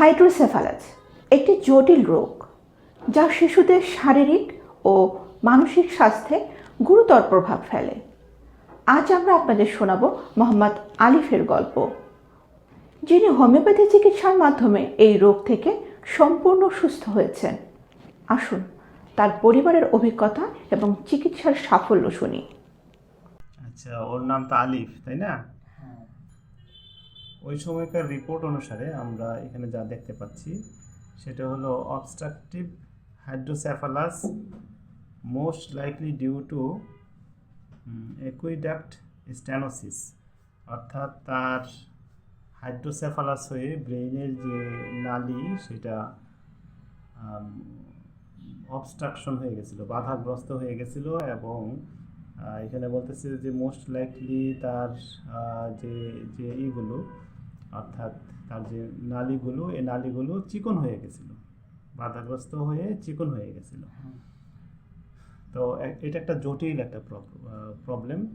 Hydrocephalus একটি জটিল রোগ যা শিশুদের শারীরিক ও মানসিক স্বাস্থ্যে গুরুতর প্রভাব ফেলে। আজ আমরা আপনাদের শোনাব মোহাম্মদ আলিফের গল্প, যিনি হোমিওপ্যাথি চিকিৎসার মাধ্যমে এই রোগ থেকে সম্পূর্ণ সুস্থ হয়েছেন। আসুন, তার পরিবারের অভিজ্ঞতা এবং চিকিৎসার সাফল্য শুনি। আচ্ছা ওর নাম তো আলিফ, তাই না? ওই সময়কার রিপোর্ট অনুসারে আমরা এখানে যা দেখতে পাচ্ছি, সেটা হলো obstructive hydrocephalus most likely due to aqueduct stenosis অর্থাৎ তার হাইড্রোসেফালাস হয়ে ব্রেইনের যে নালি, সেটা অবস্ট্রাকশন হয়ে গেছিল, বাধাগ্রস্ত হয়ে গেছিল এবং এখানে বলতেছে যে মোস্ট লাইকলি তার যে যে ইগুলো অর্থাৎ তার যে নালীগুলো এই নালীগুলো চিকন হয়ে গেছিল। বাধাগ্রস্ত হয়ে চিকন হয়ে গেছিল। তো এটা একটা জটিল একটা প্রবলেম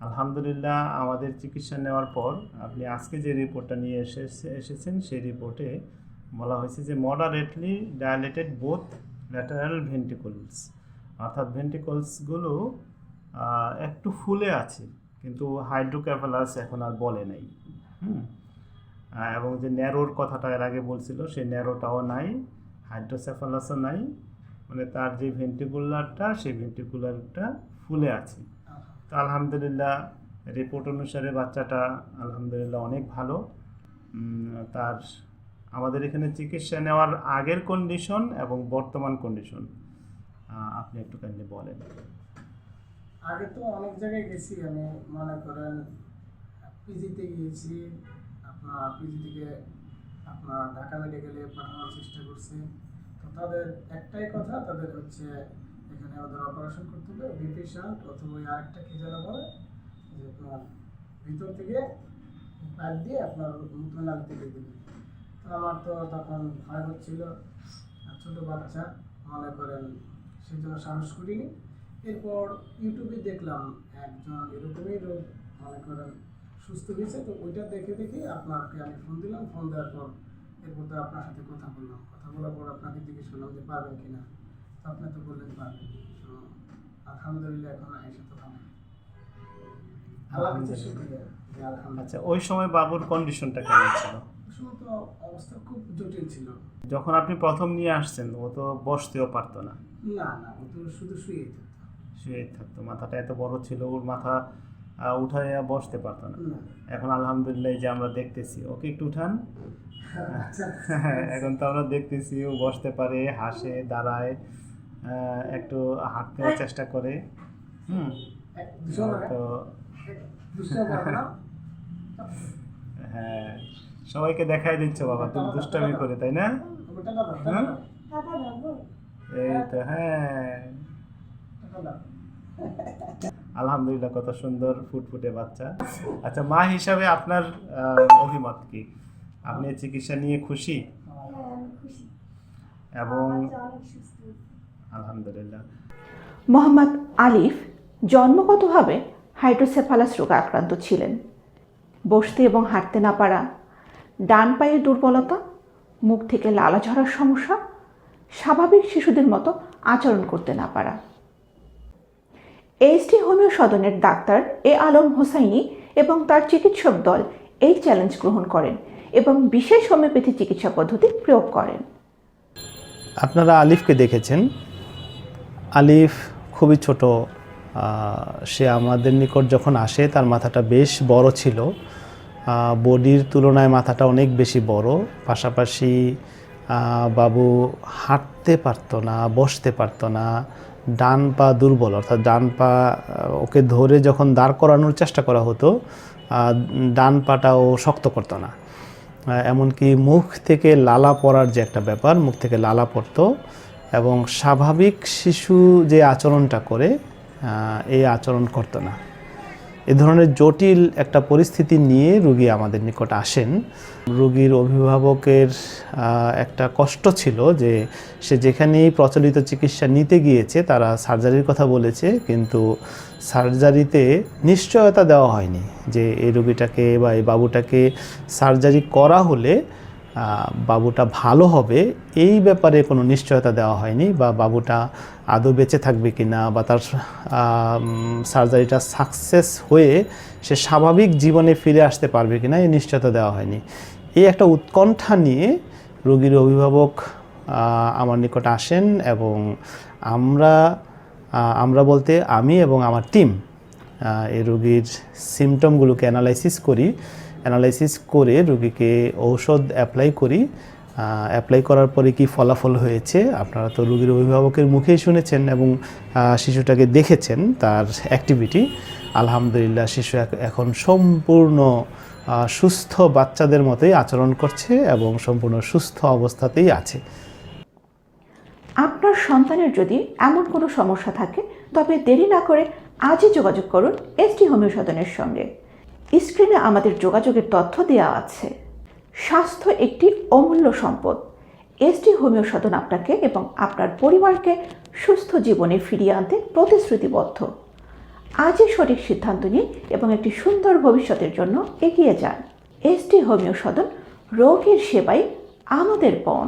আলহামদুলিল্লাহ আমাদের চিকিৎসা নেওয়ার পর আপনি আজকে যে রিপোর্টটা নিয়ে এসে এসেছেন সেই রিপোর্টে বলা হয়েছে যে moderately dilated both lateral ventricles অর্থাৎ ভেন্টিকলসগুলো একটু ফুলে আছে কিন্তু হাইড্রোক্যাফালাস এখন আর বলে নাই। হুম। এবং যে ন্যারোর কথাটা এর আগে বলছিল, সেই ন্যারোটাও নাই, হাইড্রোসেফালাসও নাই মানে তার যে ভেন্টিকুলারটা, সেই ভেন্টিকুলারটা ফুলে আছে। তো আলহামদুলিল্লাহ রিপোর্ট অনুসারে বাচ্চাটা আলহামদুলিল্লাহ অনেক ভালো। তার আমাদের এখানে চিকিৎসা নেওয়ার আগের কন্ডিশন এবং বর্তমান কন্ডিশন আপনি একটু কাইন্ডলি বলেন। আগে তো অনেক জায়গায় গেছি আমি, মনে করেন পিজিতে গিয়েছি পিজি থেকে আপনার ঢাকা মেডিকেলে পাঠানোর চেষ্টা করছি। তো তাদের একটাই কথা, তাদের হচ্ছে এখানে ওদের অপারেশন করতে হবে বিপি শান্ট অথবা আরেকটা কি যেন বলে, যে আপনার ভিতর থেকে পাইপ দিয়ে আপনার মূত্রনালী থেকে দেবে। তো আমার তো তখন ভয় হচ্ছিল ছোটো বাচ্চা, মনে করেন সেই জন্য সাহস করিনি। এরপর ইউটিউবে দেখলাম একজন এরকমই রোগ, মনে করেন সুস্থ হয়েছে তো ওইটা দেখে দেখে আপনাকে আমি ফোন দিলাম। ফোন দেওয়ার পর এরপর তো আপনার সাথে কথা বললাম। কথা বলার পর আপনাকে জিজ্ঞেস করলাম যে পারবেন কিনা? তো আপনি তো বললেন পারবেন। তো আলহামদুলিল্লাহ এখন এসে তো ভালো আলহামদুলিল্লাহ। আচ্ছা ওই সময় বাবুর কন্ডিশনটা কেমন ছিল? তো অবস্থা খুব জটিল ছিল। যখন আপনি প্রথম নিয়ে আসছেন ও তো বসতেও পারতো না। না না ও তো শুধু শুয়ে থাকতো। শুয়ে থাকতো। মাথাটা এত বড় ছিল ওর মাথা উঠায় বসতে পারতো না। এখন আলহামদুলিল্লাহ যে আমরা দেখতেছি ওকে একটু উঠান। আচ্ছা এখন তো আমরা দেখতেছি ও বসতে পারে হাসে দাঁড়ায় একটু হাঁটতে চেষ্টা করে। হুম। তো হ্যাঁ সবাইকে দেখাই দিচ্ছ বাবা তুমি দুষ্টামি করে তাই না? হ্যাঁ? এই তো হ্যাঁ। আলহামদুলিল্লাহ কত সুন্দর ফুটফুটে বাচ্চা। আচ্ছা মা হিসাবে আপনার অভিমত কি? আপনি চিকিৎসা নিয়ে খুশি? এবং আলহামদুলিল্লাহ। মোহাম্মদ আলিফ জন্মগতভাবে হাইড্রোসেফালাস রোগে আক্রান্ত ছিলেন। বসতে এবং হাঁটতে না পারা ডান পায়ের দুর্বলতা মুখ থেকে লালা ঝরার সমস্যা স্বাভাবিক শিশুদের মতো আচরণ করতে না পারা। এইচডি হোমিও সদনের ডাক্তার এ আলম হোসাইনি এবং তার চিকিৎসক দল এই চ্যালেঞ্জ গ্রহণ করেন এবং বিশেষ হোমিওপ্যাথি চিকিৎসা পদ্ধতি প্রয়োগ করেন। আপনারা আলিফকে দেখেছেন। আলিফ খুবই ছোট সে আমাদের নিকট যখন আসে তার মাথাটা বেশ বড় ছিল। বডির তুলনায় মাথাটা অনেক বেশি বড়, পাশাপাশি বাবু হাঁটতে পারতো না, বসতে পারতো না, ডান পা দুর্বল, অর্থাৎ ডান পা ওকে ধরে যখন দাঁড় করানোর চেষ্টা করা হতো ডান পাটাও শক্ত করতো না। এমনকি মুখ থেকে লালা পড়ার যে একটা ব্যাপার, মুখ থেকে লালা পড়তো এবং স্বাভাবিক শিশু যে আচরণটা করে এই আচরণ করতো না। এ ধরনের জটিল একটা পরিস্থিতি নিয়ে রুগী আমাদের নিকট আসেন। রুগীর অভিভাবকের একটা কষ্ট ছিল যে সে যেখানেই প্রচলিত চিকিৎসা নিতে গিয়েছে তারা সার্জারির কথা বলেছে, কিন্তু সার্জারিতে নিশ্চয়তা দেওয়া হয়নি যে এই রুগীটাকে বা এই বাবুটাকে সার্জারি করা হলে বাবুটা ভালো হবে, এই ব্যাপারে কোনো নিশ্চয়তা দেওয়া হয়নি বা বাবুটা আদৌ বেঁচে থাকবে কি না বা তার সার্জারিটা সাকসেস হয়ে সে স্বাভাবিক জীবনে ফিরে আসতে পারবে কি না এই নিশ্চয়তা দেওয়া হয়নি। এই একটা উৎকণ্ঠা নিয়ে রোগীর অভিভাবক আমার নিকট আসেন এবং আমরা আমরা বলতে আমি এবং আমার টিম এই রোগীর সিমটমগুলোকে অ্যানালাইসিস করি। অ্যানালাইসিস করে রুগীকে ঔষধ অ্যাপ্লাই করি। অ্যাপ্লাই করার পরে কি ফলাফল হয়েছে? আপনারা তো রুগীর অভিভাবকের মুখেই শুনেছেন এবং শিশুটাকে দেখেছেন তার অ্যাক্টিভিটি আলহামদুলিল্লাহ, শিশু এখন সম্পূর্ণ সুস্থ বাচ্চাদের মতোই আচরণ করছে এবং সম্পূর্ণ সুস্থ অবস্থাতেই আছে। আপনার সন্তানের যদি এমন কোনো সমস্যা থাকে, তবে দেরি না করে আজই যোগাযোগ করুন এসটি হোমিও সদনের সঙ্গে। স্ক্রিনে আমাদের যোগাযোগের তথ্য দেওয়া আছে। স্বাস্থ্য একটি অমূল্য সম্পদ। এসটি হোমিও সদন আপনাকে এবং আপনার পরিবারকে সুস্থ জীবনে ফিরিয়ে আনতে প্রতিশ্রুতিবদ্ধ। আজই সঠিক সিদ্ধান্ত নিন এবং একটি সুন্দর ভবিষ্যতের জন্য এগিয়ে যান। এসটি হোমিও সদন রোগীর সেবাই আমাদের পণ